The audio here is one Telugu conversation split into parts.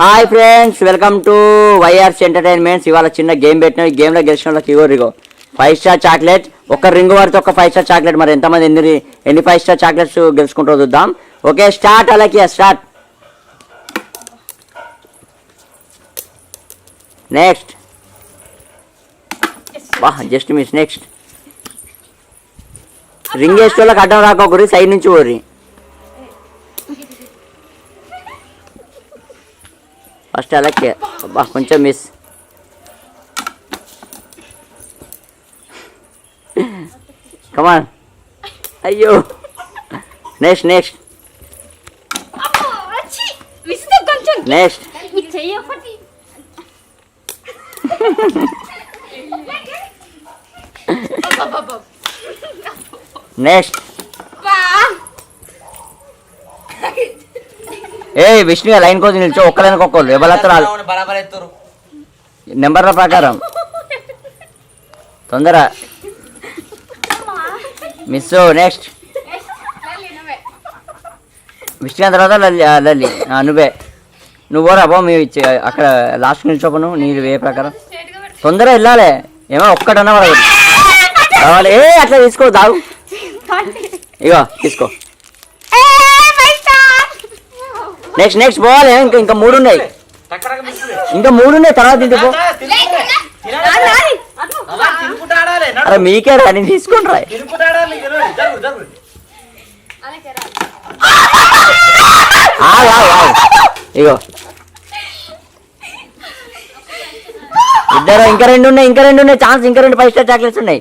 Hi friends welcome to YR's entertainments. ఇవాళ చిన్న గేమ్ పెట్టిన. ఈ గేమ్లో గెలిచిన వాళ్ళకి ఇగో ఇగో. ఫైవ్ స్టార్ చాక్లెట్ ఒక రింగ్ వారితో ఒక ఫైవ్ స్టార్ చాక్లెట్ మరి ఎంతమంది ఎన్ని ఎన్ని ఫైవ్ స్టార్ చాక్లెట్స్ గెలుచుకుంటూ చూద్దాం. ఓకే స్టార్ట్ అలాకి స్టార్ట్ నెక్స్ట్ వాహ్ జస్ట్ మిస్ నెక్స్ట్ రింగ్ వేసే వాళ్ళకి అడ్డం రాకొకరి సైడ్ నుంచి ఓరి ఫస్ట్ అలాగే బా కొంచెం మిస్ కమాన్ అయ్యో నెక్స్ట్ నెక్స్ట్ నెక్స్ట్. నెక్స్ట్. ఏ విష్ణు లైన్ కోసం నిల్చో ఒక్కలైన ఒక్కరు ఎవరు రాదు బరాబర్ ఎత్తురు నెంబర్ల ప్రకారం. తొందర. Miss next. విష్ణు తర్వాత లల్లి లల్లి. నువ్వే. నువ్వు పోరా పో మీ ఇచ్చే- అక్కడ లాస్ట్ నిల్చోపను నీరు ఏ ప్రకారం. తొందర వెళ్ళాలి. ఏమో ఒక్కటన్నా కావాలి. ఏ అట్లా తీసుకో దాగు ఇగో తీసుకో ఏ, ఫైవ్ స్టార్. నెక్స్ట్ నెక్స్ట్ పోవాలి ఇంకా ఇంకా మూడు ఉన్నాయి. ఇంకా మూడు ఉన్నాయి తర్వాత ఇంటికి పో. అరే మీకే రా నేను రా. ఇగో. ఇద్దరు ఇంకా రెండు ఉన్నాయి ఇంకా రెండు ఉన్నాయి. ఛాన్స్ ఇంకా రెండు ఫైవ్ స్టార్ చాక్లెట్స్ ఉన్నాయి.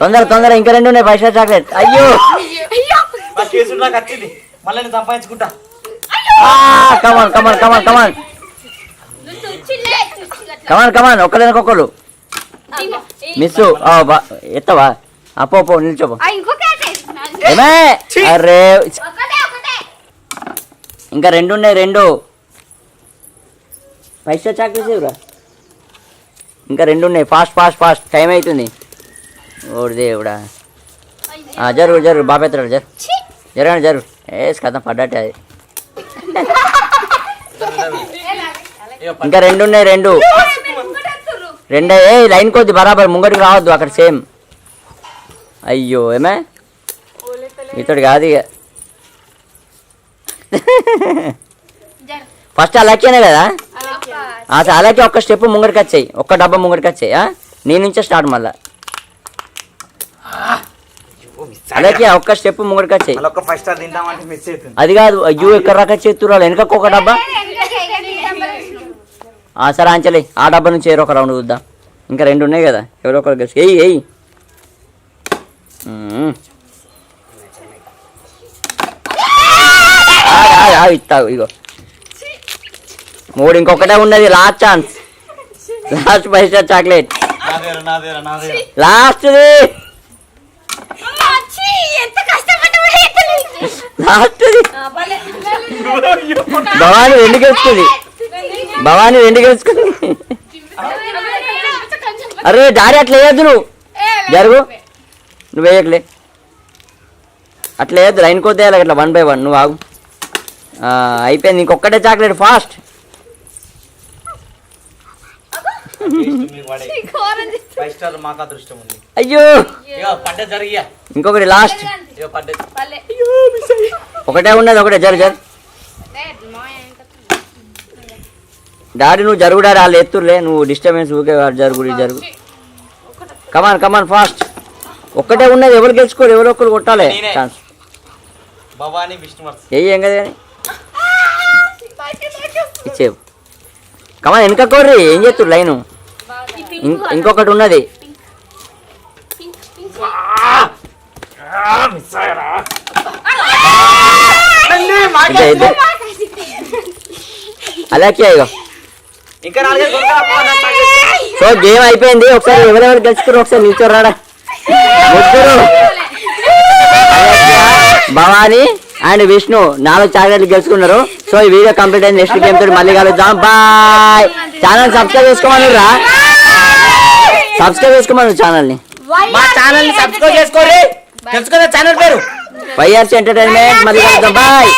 తొందర తొందర ఇంకా రెండు ఉన్నాయి ఫైవ్ స్టార్ చాక్లెట్ అయ్యో. మళ్ళీ నేను సంపాదించుకుంటా. Come on come on come on come on. Come on come on ఈ- మిస్ ఎత్తవా? అప్పో పో నిల్చోపో. ఏమే అరే ఇంకా రెండు. ఉన్నాయి రెండు చాక్లెట్స్ ఇవ్వరా? ఇంకా రెండు ఉన్నాయి ఫాస్ట్ ఫాస్ట్ ఫాస్ట్ టైం అవుతుంది ఓడి దేవుడా. జరుగు జరుగు బాబెత్తరాడు జరు. జరగండి జరుగు ఏస్ కథ పడ్డట్టే అది. ఇంకా రెండు ఉన్నాయి రెండు. రెండే ఏ లైన్ కొద్ది బరాబర్ ముంగడికి రావద్దు అక్కడ సేమ్. అయ్యో ఏమే? ఇతడు కాదు ఇక. ఫస్ట్ అలాకేనే కదా? అసలు ఆ అలాగే ఒక్క స్టెప్ ముంగడికి వచ్చాయి. ఒక్క డబ్బా ముంగడికి వచ్చాయి నీ నుంచే స్టార్ట్ మళ్ళా. అలాగే ఒక్క స్టెప్ ముంగడికి వచ్చాయి మిస్ అవుతుంది. అది కాదు అయ్యో ఎక్కడ రాక చేతురాలు వెనక ఒక డబ్బా. సరే అంచలే ఆ డబ్బా నుంచి ఏరో ఒక రౌండ్ చూద్దాం. ఇంకా రెండు ఉన్నాయి కదా ఎవరో ఒకరు కలిసి ఎయ్యి ఎయ్యి ఇస్తావు ఇగో. మూడు ఇంకొకటే ఉన్నది last chance last five star chocolate నాదేరా నాదేరా. నాదేరా లాస్ట్ది భవాని రెండు గెలుచుకుంది భవాని గెలుచుకుంది అరే దారి అట్లా వేయద్దు నువ్వు. జరుగు. నువ్వు వేయట్లే. అట్లా వేయద్దు లైన్ కొద్ది వేయాలి అట్లా వన్ బై వన్ నువ్వు ఆగు. అయిపోయింది. ఇంకొకటే చాక్లెట్ ఫాస్ట్. అయ్యో. ఇంకొకటి లాస్ట్. ఒకటే ఉన్నది ఒకటే. జరు జరు. డాడీ నువ్వు జరుగు డాడీ వాళ్ళు ఎత్తుర్లే నువ్వు డిస్టర్బెన్స్ ఊకే వాడు జరుగు జరుగు. కమాన్ కమాన్ ఫాస్ట్ ఒక్కటే ఉన్నది ఎవరు గెలుచుకోరు ఎవరో ఒకరు కొట్టాలి. ఛాన్స్ భవానీ ఏ ఏం కదా కానీ ఇచ్చేవు కమాన్ వెనక కోర్రి. ఏం చేస్తురు లైను? ఇంకొకటి ఉన్నది. మిస్ అయ్యారా ఇగో. ఇంకా. సో గేమ్ అయిపోయింది. ఒకసారి ఎవరెవరు గెలుచుకున్నారు ఒకసారి నిల్చోరాడా ముగ్గురు. భవానీ అండ్ విష్ణు నాలుగు చాక్లెట్లు గెలుచుకున్నారు. సో ఈ వీడియో కంప్లీట్ అయింది. నెక్స్ట్ గేమ్ తోటి మళ్ళీ కలుద్దాం. బాయ్. ఛానల్ సబ్స్క్రైబ్ చేసుకోమని రా. సబ్స్క్రైబ్ చేసుకోమని ఛానల్ని. మా ఛానల్ని సబ్స్క్రైబ్ చేసుకోరి తెలుసుకోదా ఛానల్ పేరు. YRC entertainment. మళ్ళీ కలుద్దాం బాయ్.